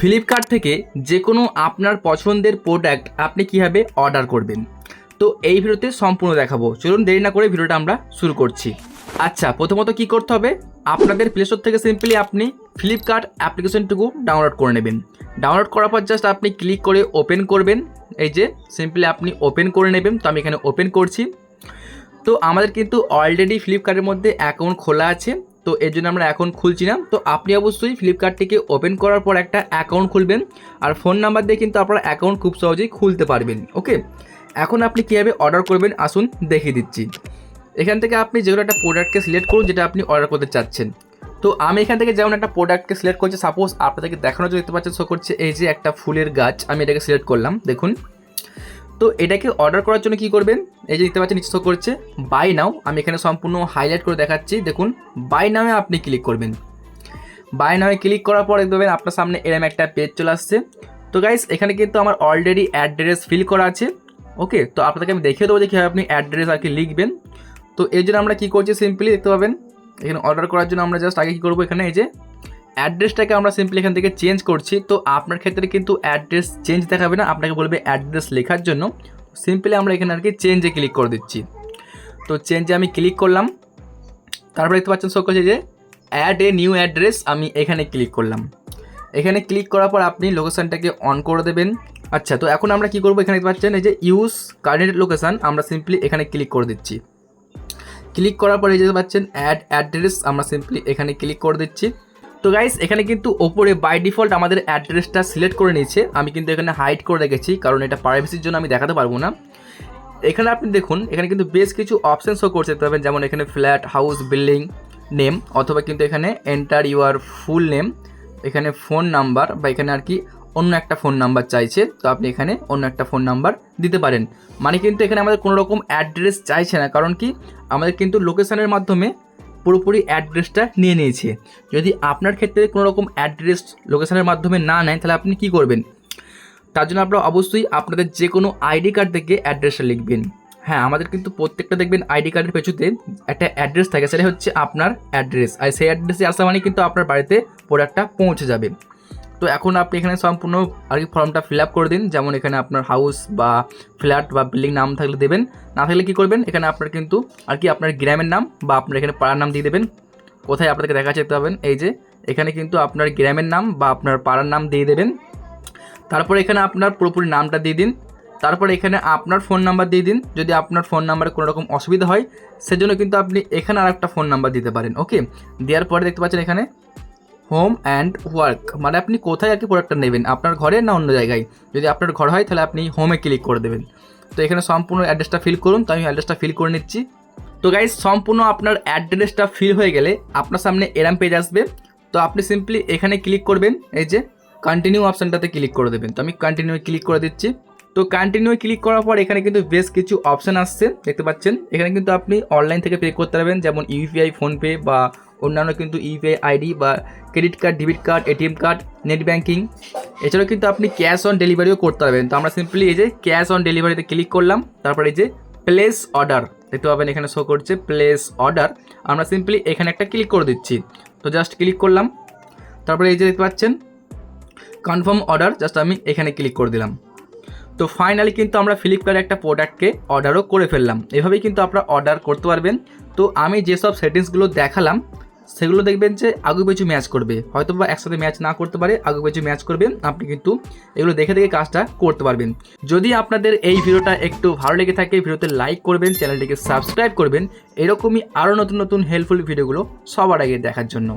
Flipkart থেকে যে কোনো আপনার পছন্দের প্রোডাক্ট আপনি কীভাবে অর্ডার করবেন। তো এই ভিডিওতে সম্পূর্ণ দেখাবো। চলুন দেরি না করে ভিডিওটা আমরা শুরু করছি। আচ্ছা প্রথমত কি করতে হবে? আপনাদের প্লে স্টোর থেকে সিম্পলি আপনি ফ্লিপকার্ট অ্যাপ্লিকেশনটুকু ডাউনলোড করে নেবেন। ডাউনলোড করার পর জাস্ট আপনি ক্লিক করে ওপেন করবেন। এই যে সিম্পলি আপনি ওপেন করে নেবেন। তো আমি এখানে ওপেন করছি। তো আমাদের কিন্তু অলরেডি ফ্লিপকার্টের মধ্যে অ্যাকাউন্ট খোলা আছে। তো এর জন্য আমরা অ্যাকাউন্ট খুলছি না। তো আপনি অবশ্যই ফ্লিপকার্টটিকে ওপেন করার পর একটা অ্যাকাউন্ট খুলবেন। আর ফোন নাম্বার দিয়ে কিন্তু আপনার অ্যাকাউন্ট খুব সহজেই খুলতে পারবেন ওকে এখন আপনি কীভাবে অর্ডার করবেন? আসুন দেখিয়ে দিচ্ছি। এখান থেকে আপনি যেগুলো একটা প্রোডাক্টকে সিলেক্ট করুন, যেটা আপনি অর্ডার করতে চাচ্ছেন। তো আমি এখান থেকে যেমন একটা প্রোডাক্টকে সিলেক্ট করছি সাপোজ আপনাদেরকে দেখানোর জন্য দেখতে পাচ্ছেন শো করছে এই যে একটা ফুলের গাছ, আমি এটাকে সিলেক্ট করলাম, দেখুন। তো এটাকে অর্ডার করার জন্য কি করবেন? এই যে দেখতে পাচ্ছেন, নিচে করছে বাই নাও আমি এখানে সম্পূর্ণ হাইলাইট করে দেখাচ্ছি। দেখুন বাই নামে আপনি ক্লিক করবেন। বাই নামে ক্লিক করার পর দেখবেন আপনার সামনে এরম একটা পেজ চলে আসছে। তো গাইস এখানে কিন্তু আমার অলরেডি অ্যাড্রেস ফিল করা আছে। ওকে তো আপনাদেরকে আমি দেখিয়ে দেবো যে কীভাবে আপনি অ্যাড্রেস আর কি লিখবেন। তো এই জন্য আমরা কী করছি সিম্পলি দেখতে পাবেন? এখানে অর্ডার করার জন্য আমরা জাস্ট আগে কী করব? এখানে এই যে অ্যাড্রেসটাকে আমরা সিম্পলি এখান থেকে চেঞ্জ করছি। তো আপনার ক্ষেত্রে কিন্তু অ্যাড্রেস চেঞ্জ দেখাবে না, আপনাকে বলবে অ্যাড্রেস লেখার জন্য। সিম্পলি আমরা এখানে আর কি চেঞ্জে ক্লিক করে দিচ্ছি। তো চেঞ্জে আমি ক্লিক করলাম। তারপরে দেখতে পাচ্ছেন শো করছে যে অ্যাড এ নিউ অ্যাড্রেস আমি এখানে ক্লিক করলাম। এখানে ক্লিক করার পর আপনি লোকেশানটাকে অন করে দেবেন। আচ্ছা তো এখন আমরা কি করব? এখানে দেখতে পাচ্ছেন এই যে ইউজ কারেন্ট লোকেশান আমরা সিম্পলি এখানে ক্লিক করে দিচ্ছি। ক্লিক করার পরে যেতে পাচ্ছেন অ্যাড অ্যাড্রেস আমরা সিম্পলি এখানে ক্লিক করে দিচ্ছি। তো গাইস এখানে কিন্তু ওপরে বাই ডিফল্ট আমাদের অ্যাড্রেসটা সিলেক্ট করে নিয়েছে। আমি কিন্তু এখানে হাইড করে রেখেছি, কারণ এটা প্রাইভেসির জন্য আমি দেখাতে পারব না। এখানে আপনি দেখুন, এখানে কিন্তু বেশ কিছু অপশন শো করছে, দেখতে পাবেন, যেমন এখানে ফ্ল্যাট হাউস বিল্ডিং নেম অথবা কিন্তু এখানে এন্টার ইউর ফুল নেম এখানে ফোন নাম্বার বা এখানে আর কি অন্য একটা ফোন নাম্বার চাইছে। তো আপনি এখানে অন্য একটা ফোন নাম্বার দিতে পারেন। মানে কিন্তু এখানে আমাদের কোনো রকম অ্যাড্রেস চাইছে না, কারণ কি? আমাদের কিন্তু লোকেশনের মাধ্যমে পুরোপুরি অ্যাড্রেসটা নিয়ে নিয়েছে। যদি আপনার ক্ষেত্রে কোনো রকম অ্যাড্রেস লোকেশানের মাধ্যমে না নেয় তাহলে আপনি কি করবেন? তার জন্য আপনারা অবশ্যই আপনাদের যে কোনো আইডি কার্ড থেকে অ্যাড্রেসটা লিখবেন। হ্যাঁ আমাদের কিন্তু প্রত্যেকটা দেখবেন আইডি কার্ডের পেছুতে একটা অ্যাড্রেস থাকে সেটা হচ্ছে আপনার অ্যাড্রেস। আর সেই অ্যাড্রেসে আসা মানে কিন্তু আপনার বাড়িতে প্রোডাক্টটা পৌঁছে যাবে। তো এখন আপনি এখানে সম্পূর্ণ আর কি ফর্মটা ফিল আপ করে দিন। যেমন এখানে আপনার হাউস বা ফ্ল্যাট বা বিল্ডিং নাম থাকলে দেবেন। না থাকলে কী করবেন? এখানে আপনার কিন্তু আর কি আপনার গ্রামের নাম বা আপনার এখানে পাড়ার নাম দিয়ে দেবেন। কোথায় আপনাদেরকে দেখা যেতে পাবেন এই যে, এখানে কিন্তু আপনার গ্রামের নাম বা আপনার পাড়ার নাম দিয়ে দেবেন। তারপরে এখানে আপনার পুরোপুরি নামটা দিয়ে দিন। তারপরে এখানে আপনার ফোন নাম্বার দিয়ে দিন। যদি আপনার ফোন নাম্বারে কোনো রকম অসুবিধা হয়, সেজন্য কিন্তু আপনি এখানে আর একটা ফোন নাম্বার দিতে পারেন ওকে দেওয়ার পরে দেখতে পাচ্ছেন এখানে হোম অ্যান্ড ওয়ার্ক মানে আপনি কোথায় আর কি প্রোডাক্টটা নেবেন? আপনার ঘরে না অন্য জায়গায়? যদি আপনার ঘর হয়, তাহলে আপনি হোমে ক্লিক করে দেবেন। তো এখানে সম্পূর্ণ অ্যাড্রেসটা ফিল করুন। তো আমি অ্যাড্রেসটা ফিল করে নিচ্ছি। তো গাইজ সম্পূর্ণ আপনার অ্যাড্রেসটা ফিল হয়ে গেলে আপনার সামনে এরাম পেজ আসবে। তো আপনি সিম্পলি এখানে ক্লিক করবেন, এই যে কন্টিনিউ অপশানটাতে ক্লিক করে দেবেন। তো আমি কন্টিনিউ ক্লিক করে দিচ্ছি। তো কন্টিনিউ ক্লিক করার পর এখানে কিন্তু বেশ কিছু অপশান আসছে, দেখতে পাচ্ছেন? এখানে কিন্তু আপনি অনলাইন থেকে পে করতে পারবেন, যেমন ইউপিআই ফোনপে বা অন্যান্য কিন্তু ইউপিআই আইডি বা credit card, debit card, ATM card, net banking এছাড়াও কিন্তু আপনি ক্যাশ অন ডেলিভারিও করতে পারবেন। তো আমরা সিম্পলি এই যে ক্যাশ অন ডেলিভারিতে ক্লিক করলাম, তারপরে এই যে প্লেস অর্ডার দেখতে পাবেন এখানে শো করছে প্লেস অর্ডার আমরা সিম্পলি এখানে একটা ক্লিক করে দিচ্ছি। তো জাস্ট ক্লিক করলাম। তারপরে এই যে দেখতে পাচ্ছেন কনফার্ম অর্ডার জাস্ট আমি এখানে ক্লিক করে দিলাম। তো ফাইনালি কিন্তু আমরা ফ্লিপকার্টে একটা প্রোডাক্টকে অর্ডারও করে ফেললাম। এভাবেই কিন্তু আপনারা অর্ডার করতে পারবেন। তো আমি যেসব সেটিংসগুলো দেখালাম সেগুলো দেখবেন যে আগু পেছু ম্যাচ করবে। হয়তো বা একসাথে ম্যাচ না করতে পারে আগু পেছু ম্যাচ করবেন আপনি কিন্তু এগুলো দেখে দেখে কাজটা করতে পারবেন। যদি আপনাদের এই ভিডিওটা একটু ভালো লেগে থাকে, ভিডিওতে লাইক করবেন চ্যানেলটিকে সাবস্ক্রাইব করবেন। এরকমই আরও নতুন নতুন হেল্পফুল ভিডিওগুলো সবার আগে দেখার জন্য।